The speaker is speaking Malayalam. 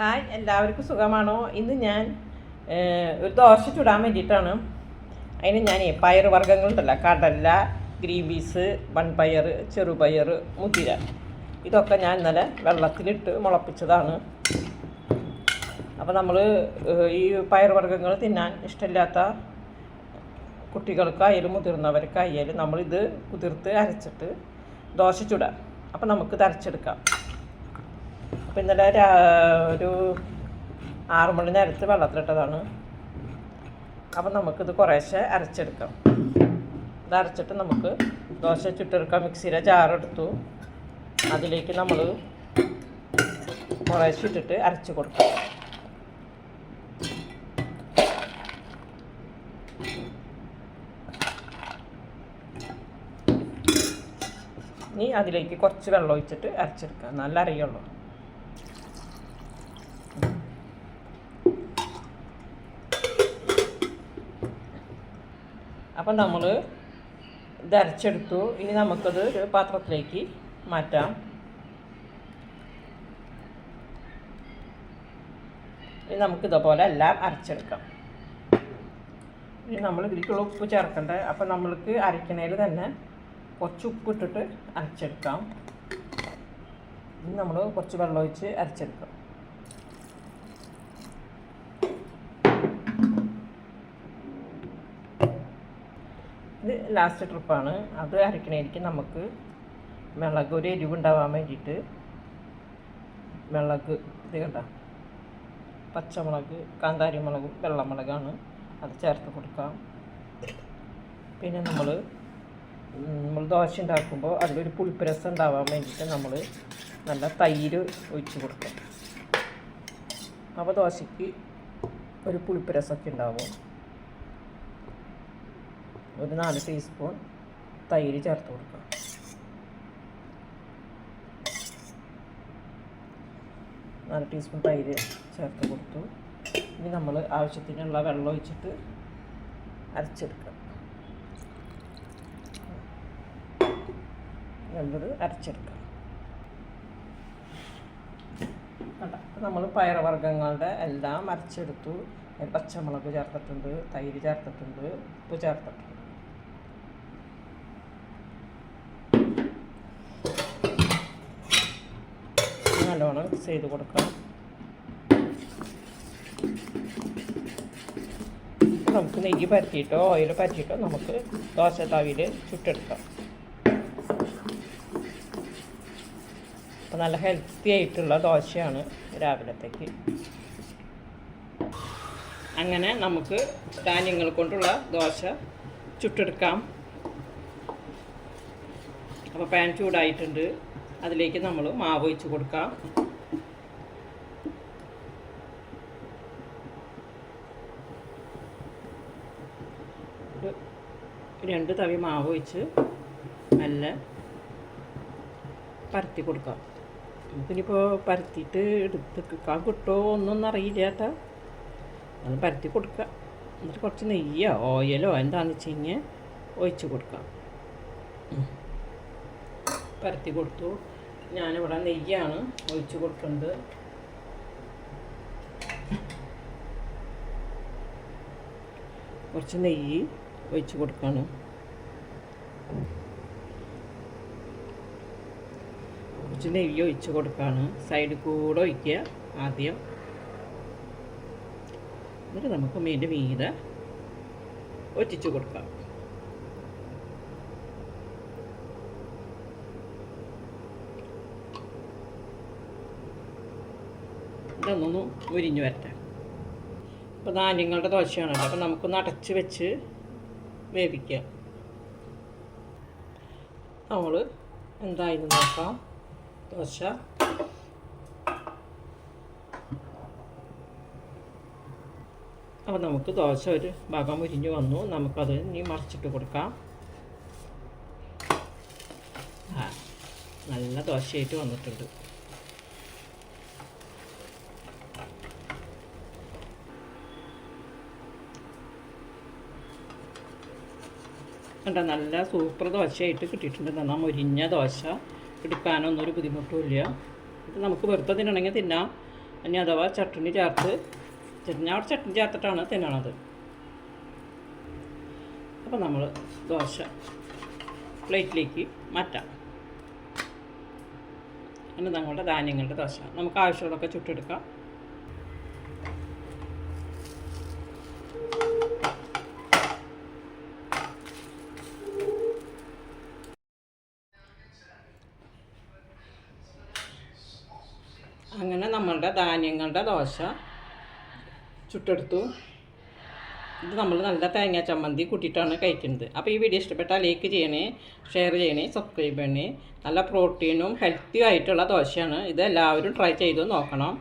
ഹായ് എല്ലാവർക്കും സുഖമാണോ? ഇന്ന് ഞാൻ ഒരു ദോശ ചുടാൻ വേണ്ടിയിട്ടാണ്. അതിന് ഞാൻ പയർ വർഗങ്ങളുണ്ടല്ലോ കടല ഗ്രീൻ പീസ് വൺപയർ ചെറുപയർ മുതിര. ഇതൊക്കെ ഞാൻ ഇന്നലെ വെള്ളത്തിലിട്ട് മുളപ്പിച്ചതാണ്. അപ്പോൾ നമ്മൾ ഈ പയർ വർഗങ്ങൾ തിന്നാൻ ഇഷ്ടമില്ലാത്ത കുട്ടികൾക്കായാലും മുതിർന്നവർക്കായാലും നമ്മളിത് കുതിർത്ത് അരച്ചിട്ട് ദോശ ചുടാം. അപ്പോൾ നമുക്ക് അരച്ചെടുക്കാം. അപ്പോൾ ഇന്നലെ ഒരു ആറു മണി നേരത്ത് വെള്ളത്തിലിട്ടതാണ്. അപ്പം നമുക്കിത് കുറേശ്ശെ അരച്ചെടുക്കാം. ഇത് അരച്ചിട്ട് നമുക്ക് ദോശ ചുട്ടെടുക്കാം. മിക്സിയുടെ ജാറെടുത്തു. അതിലേക്ക് നമ്മൾ കുറേശ്ശെ ഇട്ടിട്ട് അരച്ച് കൊടുക്കാം. ഇനി അതിലേക്ക് കുറച്ച് വെള്ളം ഒഴിച്ചിട്ട് അരച്ചെടുക്കുക നല്ല അറിയുള്ളൂ അപ്പം നമ്മൾ ഇത് അരച്ചെടുത്തു. ഇനി നമുക്കത് ഒരു പാത്രത്തിലേക്ക് മാറ്റാം. ഇനി നമുക്ക് ഇതുപോലെ എല്ലാം അരച്ചെടുക്കാം. ഇനി നമ്മൾ ഇതിലേക്കുള്ള ഉപ്പ് ചേർക്കണ്ടേ? അപ്പം നമ്മൾക്ക് അരക്കണേൽ തന്നെ കുറച്ച് ഉപ്പ് ഇട്ടിട്ട് അരച്ചെടുക്കാം. ഇനി നമ്മൾ കുറച്ച് വെള്ളം ഒഴിച്ച് അരച്ചെടുക്കാം. ഇത് ലാസ്റ്റ് ട്രിപ്പാണ് അത് അരക്കണേക്ക് നമുക്ക് മിളക് ഒരു എരിവുണ്ടാവാൻ വേണ്ടിയിട്ട് മിളക് ഇത് കണ്ട? പച്ചമുളക് കാന്താരി മുളകും വെള്ളമുളകാണ്. അത് ചേർത്ത് കൊടുക്കാം. പിന്നെ നമ്മൾ നമ്മൾ ദോശ ഉണ്ടാക്കുമ്പോൾ അതിലൊരു പുളിപ്പുരസം ഉണ്ടാവാൻ വേണ്ടിയിട്ട് നമ്മൾ നല്ല തൈര് ഒഴിച്ച് കൊടുക്കാം. അപ്പോൾ ദോശയ്ക്ക് ഒരു പുളിപ്പുരസമൊക്കെ ഉണ്ടാവും. ഒരു നാല് ടീസ്പൂൺ തൈര് ചേർത്ത് കൊടുക്കാം നാല് ടീസ്പൂൺ തൈര് ചേർത്ത് കൊടുത്തു. ഇനി നമ്മൾ ആവശ്യത്തിനുള്ള വെള്ളം ഒഴിച്ചിട്ട് അരച്ചെടുക്കാം നല്ലത് അരച്ചെടുക്കാം നമ്മൾ പയറുവർഗങ്ങളുടെ എല്ലാം അരച്ചെടുത്തു. പച്ചമുളക് ചേർത്തിട്ടുണ്ട് തൈര് ചേർത്തിട്ടുണ്ട് ഉപ്പ് ചേർത്തിട്ടുണ്ട്. നല്ലോണം ചെയ്ത് കൊടുക്കാം. നമുക്ക് നെയ്യ് പരത്തിയിട്ടോ ഓയിൽ പരത്തിയിട്ടോ നമുക്ക് ദോശ തവിയിൽ ചുട്ടെടുക്കാം. അപ്പോൾ നല്ല ഹെൽത്തി ആയിട്ടുള്ള ദോശയാണ് രാവിലത്തേക്ക്. അങ്ങനെ നമുക്ക് ധാന്യങ്ങൾ കൊണ്ടുള്ള ദോശ ചുട്ടെടുക്കാം. അപ്പോൾ പാൻ ചൂടായിട്ടുണ്ട്. അതിലേക്ക് നമ്മൾ മാവ് ഒഴിച്ച് കൊടുക്കാം. രണ്ട് തവി മാവ് ഒഴിച്ച് നല്ല പരത്തി കൊടുക്കാം. നമുക്കിനിപ്പോൾ പരത്തിയിട്ട് എടുത്തിക്കാൻ കിട്ടുമോ ഒന്നും അറിയില്ല കേട്ടോ. അത് പരത്തി കൊടുക്കുക. എന്നിട്ട് കുറച്ച് നെയ്യോ ഓയിലോ എന്താണെന്ന് വെച്ച് കഴിഞ്ഞാൽ ഒഴിച്ച് കൊടുക്കാം. പരത്തി കൊടുത്തു. ഞാനിവിടെ നെയ്യാണ് ഒഴിച്ചു കൊടുക്കുന്നത്. കുറച്ച് നെയ്യ് ഒഴിച്ചു കൊടുക്കണം. കുറച്ച് നെയ്യ് ഒഴിച്ച് കൊടുക്കുകയാണ് സൈഡിൽ കൂടെ ഒഴിക്കുക ആദ്യം. എന്നിട്ട് നമുക്ക് മീന്റെ മീത ഒറ്റിച്ചു കൊടുക്കാം. ഇതൊന്നൊന്ന് ഉരിഞ്ഞു വരട്ടെ. അപ്പോൾ ധാന്യങ്ങളുടെ ദോശയാണല്ലോ അപ്പോൾ നമുക്കൊന്ന് അടച്ച് വെച്ച് വേവിക്കാം. നമ്മൾ എന്തായാലും നോക്കാം. ദോശ. അപ്പോൾ നമുക്ക് ദോശ ഒരു ഭാഗം ഉരിഞ്ഞു വന്നു. നമുക്കത് ഇനി മറിച്ചിട്ട് കൊടുക്കാം. നല്ല ദോശയായിട്ട് വന്നിട്ടുണ്ട്. കണ്ട? നല്ല സൂപ്പർ ദോശയായിട്ട് കിട്ടിയിട്ടുണ്ട്. നന്നാ മൊരിഞ്ഞ ദോശ. എടുക്കാനൊന്നും ഒരു ബുദ്ധിമുട്ടുമില്ല ഇത് നമുക്ക് വെറുതെ തിന്നണമെങ്കിൽ തിന്നാം. ഇനി അഥവാ ചട്ടണി ചേർത്ത് ചെറിഞ്ഞാട് ചട്നി ചേർത്തിട്ടാണ് തിന്നണത്. അപ്പോൾ നമ്മൾ ദോശ പ്ലേറ്റിലേക്ക് മാറ്റാം. അങ്ങനെ നമ്മളുടെ ധാന്യങ്ങളുടെ ദോശ. നമുക്ക് ആവശ്യമുള്ളതൊക്കെ ചുട്ടെടുക്കാം. അങ്ങനെ നമ്മളുടെ ധാന്യങ്ങളുടെ ദോശ ചുട്ടെടുത്തു. ഇത് നമ്മൾ നല്ല തേങ്ങാ ചമ്മന്തി കൂട്ടിയിട്ടാണ് കഴിക്കുന്നത്. അപ്പോൾ ഈ വീഡിയോ ഇഷ്ടപ്പെട്ടാൽ ലൈക്ക് ചെയ്യണേ ഷെയർ ചെയ്യണേ സബ്സ്ക്രൈബ് ചെയ്യണേ. നല്ല പ്രോട്ടീനും ഹെൽത്തിയും ആയിട്ടുള്ള ദോശയാണ്. ഇത് എല്ലാവരും ട്രൈ ചെയ്ത് നോക്കണം.